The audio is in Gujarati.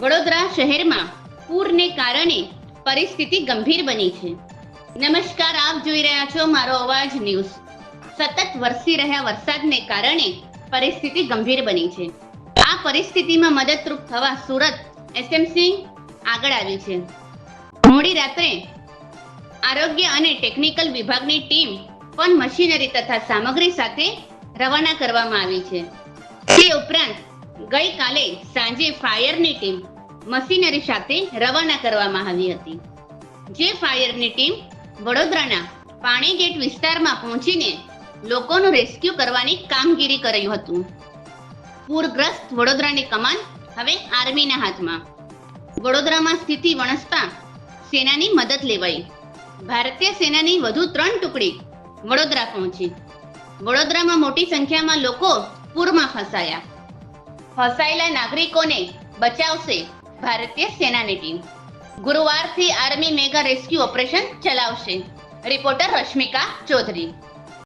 વડોદરા શહેરમાં પૂરને કારણે પરિસ્થિતિ ગંભીર બની છે. નમસ્કાર, આપ જોઈ રહ્યા છો મારો અવાજ ન્યૂઝ. સતત વરસી રહ્યા વરસાદને કારણે પરિસ્થિતિ ગંભીર બની છે. આ પરિસ્થિતિમાં મદદરૂપ થવા સુરત એસએમસી આગળ આવી છે. મોડી રાત્રે આરોગ્ય અને ટેકનિકલ વિભાગની ટીમ પણ મશીનરી તથા સામગ્રી સાથે રવાના કરવામાં આવી છે. તે ઉપરાંત ગઈકાલે સાંજે ફાયરની ટીમ મશીનરી સાથે રવાના કરવામાં આવી હતી. જે ફાયરની ટીમ વડોદરાના પાણીગેટ વિસ્તારમાં પહોંચીને લોકોનું રેસ્ક્યુ કરવાની કામગીરી કર્યું હતું. પૂરગ્રસ્ત વડોદરાની કમાન હવે આર્મીના હાથમાં. વડોદરામાં સ્થિતિ વણસતા સેનાની મદદ લેવાઈ. ભારતીય સેનાની વધુ ત્રણ ટુકડી વડોદરા પહોંચી. વડોદરામાં મોટી સંખ્યામાં લોકો પૂરમાં ફસાયા. ફસાયેલા નાગરિકોને બચાવશે ભારતીય સેનાની ટીમ. ગુરુવારથી આર્મી મેગા રેસ્ક્યુ ઓપરેશન ચલાવશે. રિપોર્ટર રશ્મિકા ચૌધરી.